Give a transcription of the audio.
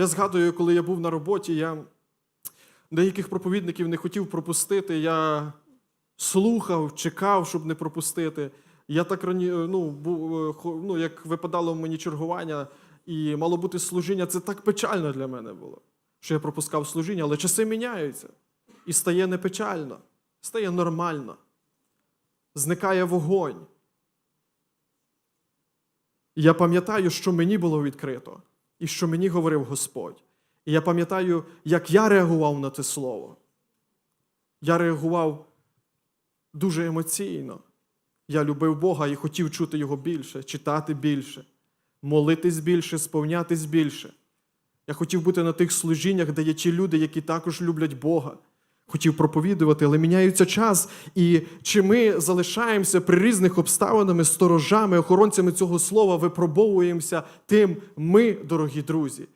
Я згадую, коли я був на роботі, я деяких проповідників не хотів пропустити. Я слухав, чекав, щоб не пропустити. Я так рані, ну, був, е, ну, як випадало мені чергування і мало бути служіння, це так печально для мене було, що я пропускав служіння, але часи міняються. І стає не печально, стає нормально. Зникає вогонь. Я пам'ятаю, що мені було відкрито, і що мені говорив Господь. І я пам'ятаю, як я реагував на те слово. Я реагував дуже емоційно. Я любив Бога і хотів чути Його більше, читати більше, молитись більше, сповнятись більше. Я хотів бути на тих служіннях, де є ті люди, які також люблять Бога. Хотів проповідувати, але міняється час. І чи ми залишаємося при різних обставинах сторожами, охоронцями цього слова, випробовуємося тим ми, дорогі друзі.